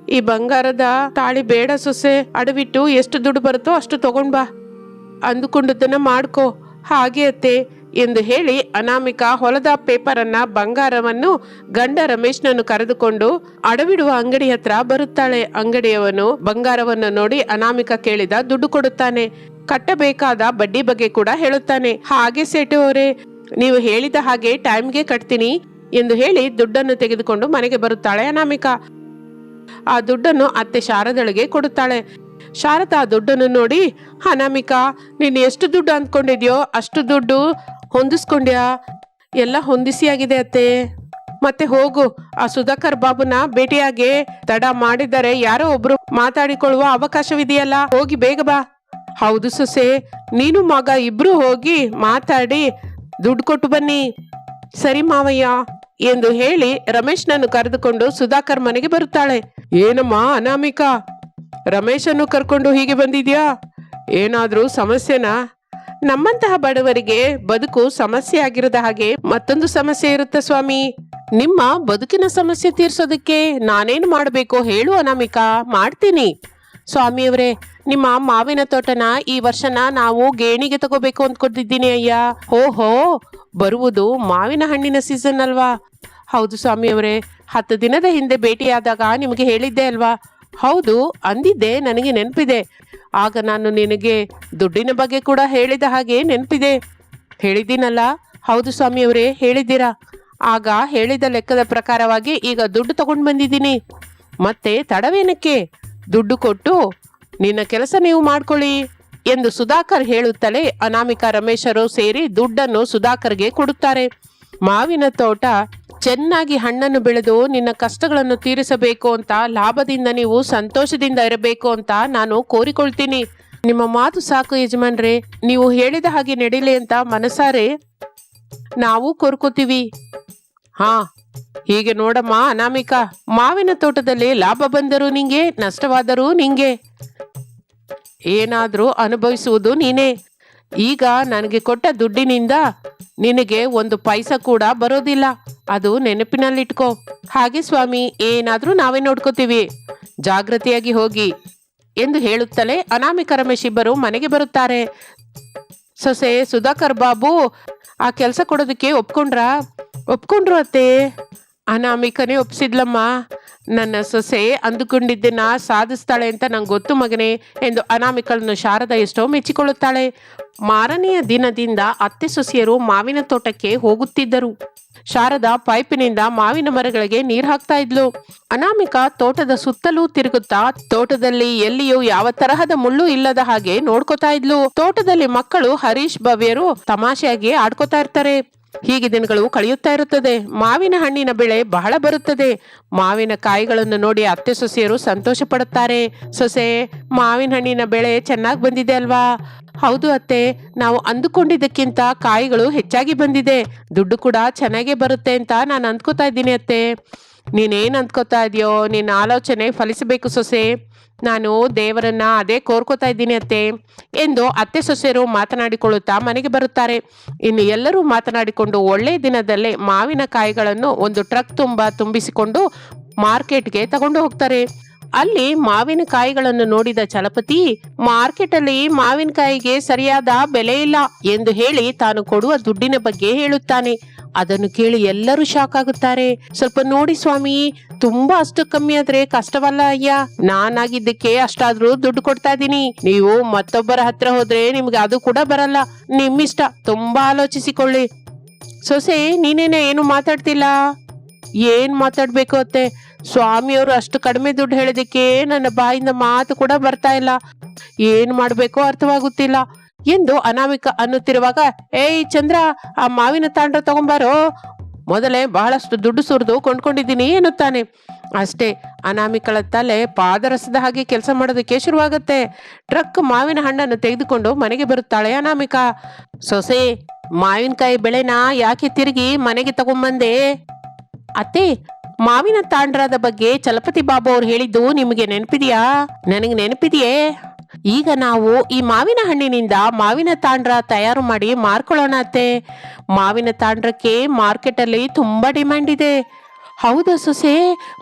ಈ ಬಂಗಾರದ ತಾಳಿ ಬೇಡ ಸೊಸೆ, ಅಡವಿಟ್ಟು ಎಷ್ಟು ದುಡ್ಡು ಬರುತ್ತೋ ಅಷ್ಟು ತಗೊಂಡ್ಬಾ ಬಾ. ಅಂದುಕೊಂಡದ್ದನ್ನ ಮಾಡ್ಕೋ. ಹಾಗೆ ಅತ್ತೆ ಎಂದು ಹೇಳಿ ಅನಾಮಿಕ ಹೊಲದ ಪೇಪರನ್ನ, ಬಂಗಾರವನ್ನು ಗಂಡ ರಮೇಶ್ನನ್ನು ಕರೆದುಕೊಂಡು ಅಡವಿಡುವ ಅಂಗಡಿ ಹತ್ರ ಬರುತ್ತಾಳೆ. ಅಂಗಡಿಯವನು ಬಂಗಾರವನ್ನು ನೋಡಿ ಅನಾಮಿಕ ಕೇಳಿದ, ದುಡ್ಡು ಕೊಡುತ್ತಾನೆ. ಕಟ್ಟಬೇಕಾದ ಬಡ್ಡಿ ಬಗ್ಗೆ ಕೂಡ ಹೇಳುತ್ತಾನೆ. ಹಾಗೆ ಸೇಟು ಅವರೇ, ನೀವು ಹೇಳಿದ ಹಾಗೆ ಟೈಮ್ಗೆ ಕಟ್ತೀನಿ ಎಂದು ಹೇಳಿ ದುಡ್ಡನ್ನು ತೆಗೆದುಕೊಂಡು ಮನೆಗೆ ಬರುತ್ತಾಳೆ ಅನಾಮಿಕ. ಆ ದುಡ್ಡನ್ನು ಅತ್ತೆ ಶಾರದಳಿಗೆ ಕೊಡುತ್ತಾಳೆ. ಶಾರದಾ ದುಡ್ಡನ್ನು ನೋಡಿ, ಅನಾಮಿಕಾ, ನೀನು ಎಷ್ಟು ದುಡ್ಡು ಅಂದ್ಕೊಂಡಿದ್ಯೋ ಅಷ್ಟು ದುಡ್ಡು ಹೊಂದಿಸ್ಕೊಂಡ್ಯಾ? ಎಲ್ಲ ಹೊಂದಿಸಿಯಾಗಿದೆ ಅತ್ತೆ. ಮತ್ತೆ ಹೋಗು, ಆ ಸುಧಾಕರ್ ಬಾಬುನ ಭೇಟಿಯಾಗಿ ತಡ ಮಾಡಿದರೆ ಯಾರೋ ಒಬ್ರು ಮಾತಾಡಿಕೊಳ್ಳುವ ಅವಕಾಶವಿದೆಯಲ್ಲ? ಹೋಗಿ ಬೇಗ ಬಾ. ಹೌದು ಸೊಸೆ, ನೀನು ಮಗ, ಇಬ್ರು ಹೋಗಿ ಮಾತಾಡಿ ದುಡ್ಡು ಕೊಟ್ಟು ಬನ್ನಿ. ಸರಿ ಮಾವಯ್ಯ, ಎಂದು ಹೇಳಿ ರಮೇಶ್ನನ್ನು ಕರೆದುಕೊಂಡು ಸುಧಾಕರ್ ಮನೆಗೆ ಬರುತ್ತಾಳೆ. ಏನಮ್ಮ ಅನಾಮಿಕಾ? ರಮೇಶನ್ನು ಕರ್ಕೊಂಡು ಹೀಗೆ ಬಂದಿದ್ಯಾ? ಏನಾದರೂ ಸಮಸ್ಯೆನಾ? ನಮ್ಮಂತಹ ಬಡವರಿಗೆ ಬದುಕು ಸಮಸ್ಯೆ ಆಗಿರದ ಹಾಗೆ ಮತ್ತೊಂದು ಸಮಸ್ಯೆ ಇರುತ್ತೆ ಸ್ವಾಮಿ. ನಿಮ್ಮ ಬದುಕಿನ ಸಮಸ್ಯೆ ತೀರ್ಸೋದಕ್ಕೆ ನಾನೇನು ಮಾಡಬೇಕು ಹೇಳು ಅನಾಮಿಕಾ, ಮಾಡ್ತೀನಿ. ಸ್ವಾಮಿಯವರೇ, ನಿಮ್ಮ ಮಾವಿನ ತೋಟನ ಈ ವರ್ಷನ ನಾವು ಗೇಣಿಗೆ ತಗೋಬೇಕು ಅಂದ್ಕೊಂಡಿದ್ದೀನಿ ಅಯ್ಯ. ಓಹೋ ಬರುವುದು ಮಾವಿನ ಹಣ್ಣಿನ ಸೀಸನ್ ಅಲ್ವಾ? ಹೌದು ಸ್ವಾಮಿಯವರೇ, ಹತ್ತು ದಿನದ ಹಿಂದೆ ಭೇಟಿಯಾದಾಗ ನಿಮಗೆ ಹೇಳಿದ್ದೆ ಅಲ್ವಾ? ಹೌದು, ಅಂದಿದ್ದೆ, ನನಗೆ ನೆನಪಿದೆ. ಆಗ ನಾನು ನಿನಗೆ ದುಡ್ಡಿನ ಬಗ್ಗೆ ಕೂಡ ಹೇಳಿದ ಹಾಗೆ ನೆನಪಿದೆ. ಹೇಳಿದ್ದೀನಲ್ಲ? ಹೌದು ಸ್ವಾಮಿಯವರೇ, ಹೇಳಿದ್ದೀರಾ? ಆಗ ಹೇಳಿದ ಲೆಕ್ಕದ ಪ್ರಕಾರವಾಗಿ ಈಗ ದುಡ್ಡು ತಗೊಂಡು ಬಂದಿದ್ದೀನಿ. ಮತ್ತೆ ತಡವೇನಕ್ಕೆ? ದುಡ್ಡು ಕೊಟ್ಟು ನಿನ್ನ ಕೆಲಸ ನೀವು ಮಾಡ್ಕೊಳ್ಳಿ ಎಂದು ಸುಧಾಕರ್ ಹೇಳುತ್ತಲೇ ಅನಾಮಿಕಾ ರಮೇಶರು ಸೇರಿ ದುಡ್ಡನ್ನು ಸುಧಾಕರ್ಗೆ ಕೊಡುತ್ತಾರೆ. ಮಾವಿನ ತೋಟ ಚೆನ್ನಾಗಿ ಹಣ್ಣನ್ನು ಬೆಳೆದು ನಿನ್ನ ಕಷ್ಟಗಳನ್ನು ತೀರಿಸಬೇಕು ಅಂತ, ಲಾಭದಿಂದ ನೀವು ಸಂತೋಷದಿಂದ ಇರಬೇಕು ಅಂತ ನಾನು ಕೋರಿಕೊಳ್ತೀನಿ. ನಿಮ್ಮ ಮಾತು ಸಾಕು ಯಜಮಾನ್ರೆ, ನೀವು ಹೇಳಿದ ಹಾಗೆ ನಡೀಲಿ ಅಂತ ಮನಸಾರೆ ನಾವು ಕೋರ್ಕೋತೀವಿ. ಹಾ, ಹೀಗೆ ನೋಡಮ್ಮ ಅನಾಮಿಕಾ. ಮಾವಿನ ತೋಟದಲ್ಲಿ ಲಾಭ ಬಂದರೂ ನಿಂಗೆ, ನಷ್ಟವಾದರೂ ನಿಂಗೆ. ಏನಾದರೂ ಅನುಭವಿಸುವುದು ನೀನೇ. ಈಗ ನನಗೆ ಕೊಟ್ಟ ದುಡ್ಡಿನಿಂದ ನಿನಗೆ ಒಂದು ಪೈಸ ಕೂಡ ಬರೋದಿಲ್ಲ. ಅದು ನೆನಪಿನಲ್ಲಿಟ್ಕೋ. ಹಾಗೆ ಸ್ವಾಮಿ, ಏನಾದರೂ ನಾವೇ ನೋಡ್ಕೋತೀವಿ. ಜಾಗೃತಿಯಾಗಿ ಹೋಗಿ ಎಂದು ಹೇಳುತ್ತಲೇ ಅನಾಮಿಕ ರಮೇಶ್ ಇಬ್ಬರು ಮನೆಗೆ ಬರುತ್ತಾರೆ. ಸೊಸೆ ಸುಧಾಕರ್ ಬಾಬು, ಆ ಕೆಲಸ ಕೊಡೋದಕ್ಕೆ ಒಪ್ಕೊಂಡ್ರಾ? ಒಪ್ಕೊಂಡ್ರು ಅತ್ತೆ. ಅನಾಮಿಕನೇ ಒಪ್ಪಿಸಿದ್ಲಮ್ಮ ನನ್ನ ಸೊಸೆ ಅಂದುಕೊಂಡಿದ್ದನ್ನ ಸಾಧಿಸ್ತಾಳೆ ಅಂತ ನಂಗೆ ಗೊತ್ತು ಮಗನೇ ಎಂದು ಅನಾಮಿಕಳನ್ನು ಶಾರದ ಎಷ್ಟೋ ಮೆಚ್ಚಿಕೊಳ್ಳುತ್ತಾಳೆ. ಮಾರನೆಯ ದಿನದಿಂದ ಅತ್ತೆ ಸೊಸೆಯರು ಮಾವಿನ ತೋಟಕ್ಕೆ ಹೋಗುತ್ತಿದ್ದರು. ಶಾರದ ಪೈಪಿನಿಂದ ಮಾವಿನ ಮರಗಳಿಗೆ ನೀರು ಹಾಕ್ತಾ ಇದ್ಲು. ಅನಾಮಿಕ ತೋಟದ ಸುತ್ತಲೂ ತಿರುಗುತ್ತಾ ತೋಟದಲ್ಲಿ ಎಲ್ಲಿಯೂ ಯಾವ ತರಹದ ಮುಳ್ಳು ಇಲ್ಲದ ಹಾಗೆ ನೋಡ್ಕೋತಾ ಇದ್ಲು. ತೋಟದಲ್ಲಿ ಮಕ್ಕಳು ಹರೀಶ್ ಭವ್ಯರು ತಮಾಷೆಯಾಗಿ ಆಡ್ಕೋತಾ ಇರ್ತಾರೆ. ಹೀಗೆ ದಿನಗಳು ಕಳೆಯುತ್ತಾ ಇರುತ್ತದೆ. ಮಾವಿನ ಹಣ್ಣಿನ ಬೆಳೆ ಬಹಳ ಬರುತ್ತದೆ. ಮಾವಿನ ಕಾಯಿಗಳನ್ನು ನೋಡಿ ಅತ್ತೆ ಸೊಸೆಯರು ಸಂತೋಷ ಪಡುತ್ತಾರೆ ಸೊಸೆ, ಮಾವಿನ ಹಣ್ಣಿನ ಬೆಳೆ ಚೆನ್ನಾಗಿ ಬಂದಿದೆ ಅಲ್ವಾ? ಹೌದು ಅತ್ತೆ, ನಾವು ಅಂದುಕೊಂಡಿದ್ದಕ್ಕಿಂತ ಕಾಯಿಗಳು ಹೆಚ್ಚಾಗಿ ಬಂದಿದೆ. ದುಡ್ಡು ಕೂಡ ಚೆನ್ನಾಗೇ ಬರುತ್ತೆ ಅಂತ ನಾನು ಅಂದ್ಕೋತಾ ಇದ್ದೀನಿ ಅತ್ತೆ. ನೀನೇನು ಅಂದ್ಕೋತಾ ಇದೆಯೋ? ನಿನ್ನ ಆಲೋಚನೆ ಫಲಿಸಬೇಕು ಸೊಸೆ. ನಾನು ದೇವರನ್ನ ಅದೇ ಕೋರ್ಕೋತಾ ಇದ್ದೀನಿ ಅತ್ತೆ. ಎಂದು ಅತ್ತೆ ಸೊಸೆಯರು ಮಾತನಾಡಿಕೊಳ್ಳುತ್ತಾ ಮನೆಗೆ ಬರುತ್ತಾರೆ. ಇನ್ನು ಎಲ್ಲರೂ ಮಾತನಾಡಿಕೊಂಡು ಒಳ್ಳೆಯ ದಿನದಲ್ಲೇ ಮಾವಿನಕಾಯಿಗಳನ್ನು ಒಂದು ಟ್ರಕ್ ತುಂಬ ತುಂಬಿಸಿಕೊಂಡು ಮಾರ್ಕೆಟ್ಗೆ ತಗೊಂಡು ಹೋಗ್ತಾರೆ. ಅಲ್ಲಿ ಮಾವಿನಕಾಯಿಗಳನ್ನು ನೋಡಿದ ಚಲಪತಿ, ಮಾರ್ಕೆಟಲ್ಲಿ ಮಾವಿನಕಾಯಿಗೆ ಸರಿಯಾದ ಬೆಲೆ ಇಲ್ಲ ಎಂದು ಹೇಳಿ ತಾನು ಕೊಡುವ ದುಡ್ಡಿನ ಬಗ್ಗೆ ಹೇಳುತ್ತಾನೆ. ಅದನ್ನು ಕೇಳಿ ಎಲ್ಲರೂ ಶಾಕ್ ಆಗುತ್ತಾರೆ. ಸ್ವಲ್ಪ ನೋಡಿ ಸ್ವಾಮಿ, ತುಂಬಾ ಅಷ್ಟು ಕಮ್ಮಿ ಆದ್ರೆ ಕಷ್ಟವಲ್ಲ ಅಯ್ಯ? ನಾನಾಗಿದ್ದಕ್ಕೆ ಅಷ್ಟಾದ್ರೂ ದುಡ್ಡು ಕೊಡ್ತಾ ಇದ್ದೀನಿ. ನೀವು ಮತ್ತೊಬ್ಬರ ಹತ್ರ ಹೋದ್ರೆ ನಿಮ್ಗೆ ಅದು ಕೂಡ ಬರಲ್ಲ. ನಿಮ್ಮಿಷ್ಟ. ತುಂಬಾ ಆಲೋಚಿಸಿಕೊಳ್ಳಿ. ಸೊಸೆ, ನೀನೇನೆ ಏನು ಮಾತಾಡ್ತಿಲ್ಲ? ಏನ್ ಮಾತಾಡ್ಬೇಕು ಅತ್ತೆ? ಸ್ವಾಮಿಯವರು ಅಷ್ಟು ಕಡಿಮೆ ದುಡ್ಡು ಹೇಳೋದಕ್ಕೆ ನನ್ನ ಬಾಯಿಂದ ಮಾತು ಕೂಡ ಬರ್ತಾ ಇಲ್ಲ. ಏನ್ ಮಾಡ್ಬೇಕೋ ಅರ್ಥವಾಗುತ್ತಿಲ್ಲ. ಎಂದು ಅನಾಮಿಕ ಅನ್ನುತ್ತಿರುವಾಗ, ಏಯ್ ಚಂದ್ರ, ಆ ಮಾವಿನ ತಾಂಡ್ರ ತಗೊಂಬಾರೋ? ಮೊದಲೇ ಬಹಳಷ್ಟು ದುಡ್ಡು ಸುರಿದು ಕೊಂಡ್ಕೊಂಡಿದ್ದೀನಿ, ಎನ್ನುತ್ತಾನೆ. ಅಷ್ಟೇ, ಅನಾಮಿಕಳ ತಲೆ ಪಾದರಸದ ಹಾಗೆ ಕೆಲಸ ಮಾಡೋದಕ್ಕೆ ಶುರುವಾಗುತ್ತೆ. ಟ್ರಕ್ ಮಾವಿನ ಹಣ್ಣನ್ನು ತೆಗೆದುಕೊಂಡು ಮನೆಗೆ ಬರುತ್ತಾಳೆ ಅನಾಮಿಕ. ಸೊಸೆ, ಮಾವಿನಕಾಯಿ ಬೆಳೆನ ಯಾಕೆ ತಿರುಗಿ ಮನೆಗೆ ತಗೊಂಬಂದೆ? ಅತ್ತೆ, ಮಾವಿನ ತಾಂಡ್ರದ ಬಗ್ಗೆ ಚಲಪತಿ ಬಾಬು ಅವ್ರು ಹೇಳಿದ್ದು ನಿಮಗೆ ನೆನಪಿದೆಯಾ? ನನಗೆ ನೆನಪಿದೆಯೇ? ಈಗ ನಾವು ಈ ಮಾವಿನ ಹಣ್ಣಿನಿಂದ ಮಾವಿನ ತಾಂಡ್ರ ತಯಾರು ಮಾಡಿ ಮಾರ್ಕೊಳ್ಳೋಣ ಅತ್ತೆ. ಮಾವಿನ ತಾಂಡ್ರಕ್ಕೆ ಮಾರ್ಕೆಟಲ್ಲಿ ತುಂಬಾ ಡಿಮ್ಯಾಂಡ್ ಇದೆ. ಹೌದಾ ಸೊಸೆ,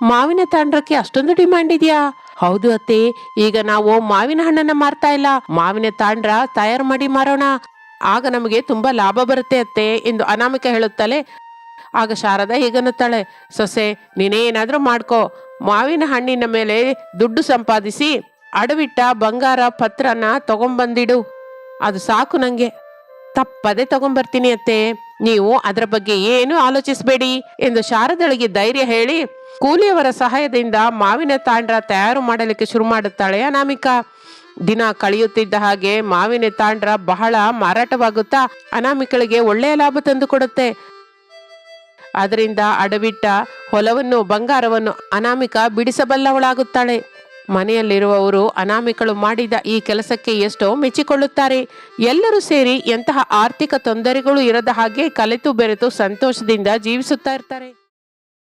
ಮಾವಿನ ತಾಂಡ್ರಕ್ಕೆ ಅಷ್ಟೊಂದು ಡಿಮ್ಯಾಂಡ್ ಇದೆಯಾ? ಹೌದು ಅತ್ತೆ, ಈಗ ನಾವು ಮಾವಿನ ಹಣ್ಣನ್ನ ಮಾರ್ತಾ ಇಲ್ಲ. ಮಾವಿನ ತಾಂಡ್ರ ತಯಾರು ಮಾಡಿ ಮಾರೋಣ. ಆಗ ನಮಗೆ ತುಂಬಾ ಲಾಭ ಬರುತ್ತೆ ಅತ್ತೆ ಎಂದು ಅನಾಮಿಕ ಹೇಳುತ್ತಲೇ, ಆಗ ಶಾರದಾ ಹೀಗನ್ನುತ್ತಾಳೆ ಸೊಸೆ, ನೀನೇನಾದ್ರೂ ಮಾಡ್ಕೋ. ಮಾವಿನ ಹಣ್ಣಿನ ಮೇಲೆ ದುಡ್ಡು ಸಂಪಾದಿಸಿ ಅಡವಿಟ್ಟ ಬಂಗಾರ ಪತ್ರನ ತಗೊಂಬಂದಿಡು. ಅದು ಸಾಕು ನಂಗೆ. ತಪ್ಪದೆ ತಗೊಂಬರ್ತೀನಿ ಅತ್ತೆ. ನೀವು ಅದರ ಬಗ್ಗೆ ಏನು ಆಲೋಚಿಸಬೇಡಿ ಎಂದು ಶಾರದಳಿಗೆ ಧೈರ್ಯ ಹೇಳಿ ಕೂಲಿಯವರ ಸಹಾಯದಿಂದ ಮಾವಿನ ತಾಂಡ್ರ ತಯಾರು ಮಾಡಲಿಕ್ಕೆ ಶುರು ಮಾಡುತ್ತಾಳೆ ಅನಾಮಿಕಾ. ದಿನ ಕಳೆಯುತ್ತಿದ್ದ ಹಾಗೆ ಮಾವಿನ ತಾಂಡ್ರ ಬಹಳ ಮಾರಾಟವಾಗುತ್ತಾ ಅನಾಮಿಕಳಿಗೆ ಒಳ್ಳೆಯ ಲಾಭ ತಂದುಕೊಡುತ್ತೆ ಅದರಿಂದ ಅಡವಿಟ್ಟ ಹೊಲವನ್ನು, ಬಂಗಾರವನ್ನು ಅನಾಮಿಕ ಬಿಡಿಸಬಲ್ಲವಳಾಗುತ್ತಾಳೆ. ಮನೆಯಲ್ಲಿರುವವರು ಅನಾಮಿಕಳು ಮಾಡಿದ ಈ ಕೆಲಸಕ್ಕೆ ಎಷ್ಟೋ ಮೆಚ್ಚಿಕೊಳ್ಳುತ್ತಾರೆ. ಎಲ್ಲರೂ ಸೇರಿ ಎಂತಹ ಆರ್ಥಿಕ ತೊಂದರೆಗಳು ಇರದ ಹಾಗೆ ಕಲೆತು ಬೆರೆತು ಸಂತೋಷದಿಂದ ಜೀವಿಸುತ್ತಾ ಇರ್ತಾರೆ.